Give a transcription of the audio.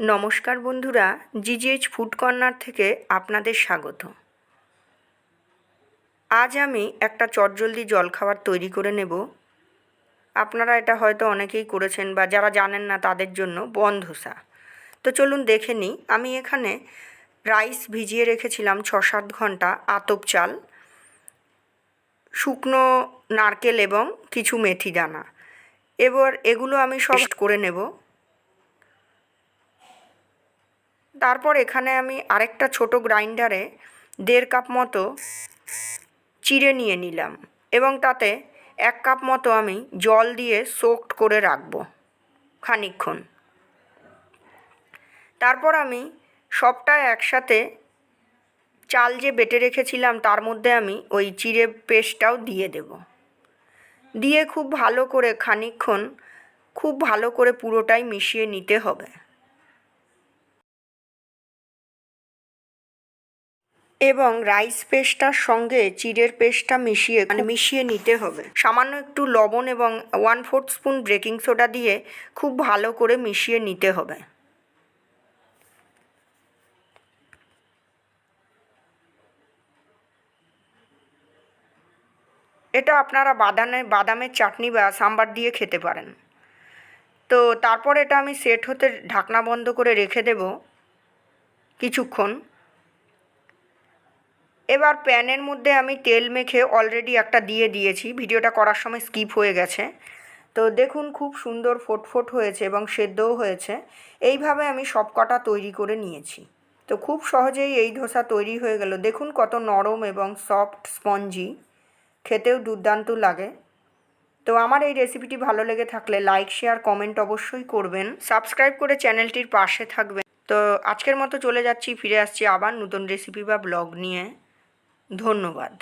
নমস্কার বন্ধুরা জিজিএইচ food corner থেকে আপনাদের স্বাগত। আজ আমি একটা চটজলদি জলখাবার তৈরি করে নেব। আপনারা এটা হয়তো অনেকেই করেছেন বা যারা জানেন না তাদের জন্য বন ধোসা তো চলুন দেখে নিই আমি এখানে রাইস ভিজিয়ে রেখেছিলাম ছ সাত ঘণ্টা আতপ চাল শুকনো নারকেল এবং কিছু মেথি দানা। এবার এগুলো আমি সব করে নেব। তারপর এখানে আমি আরেকটা ছোট গ্রাইন্ডারে দেড় কাপ মতো চিড়ে নিয়ে নিলাম এবং তাতে এক কাপ মতো আমি জল দিয়ে সোকড করে রাখব খানিকক্ষণ। তারপর আমি সবটা একসাথে চাল যে বেটে রেখেছিলাম তার মধ্যে আমি ওই চিড়ে পেস্টটাও দিয়ে দেব। দিয়ে খুব ভালো করে খানিকক্ষণ, খুব ভালো করে পুরোটাই মিশিয়ে নিতে হবে। এবং রাইস পেস্টটার সঙ্গে চিড়ের পেস্টটা মিশিয়ে মানে মিশিয়ে নিতে হবে। সামান্য একটু লবণ এবং one fourth spoon baking soda দিয়ে খুব ভালো করে মিশিয়ে নিতে হবে। এটা আপনারা বাদামে, বাদামের চাটনি বা সাম্বার দিয়ে খেতে পারেন। তো তারপর এটা আমি সেট হতে ঢাকনা বন্ধ করে রেখে দেব। কিছুক্ষণ। এবার প্যানের মধ্যে আমি তেল মেখে অলরেডি একটা দিয়ে দিয়েছি। ভিডিওটা করার সময় স্কিপ হয়ে গেছে। তো দেখুন খুব সুন্দর ফোটফোট হয়েছে এবং সেদ্ধও হয়েছে। এইভাবে আমি সব কটা তৈরি করে নিয়েছি। তো খুব সহজেই এই ধোসা তৈরি হয়ে গেল। দেখুন কত নরম এবং সফট স্পঞ্জি খেতেও দুর্দান্ত লাগে। তো আমার এই রেসিপিটি ভালো লেগে থাকলে লাইক শেয়ার কমেন্ট অবশ্যই করবেন। সাবস্ক্রাইব করে চ্যানেলটির পাশে থাকবেন। তো আজকের মতো চলে যাচ্ছি, ফিরে আসছি আবার নতুন রেসিপি বা ব্লগ নিয়ে। ধন্যবাদ।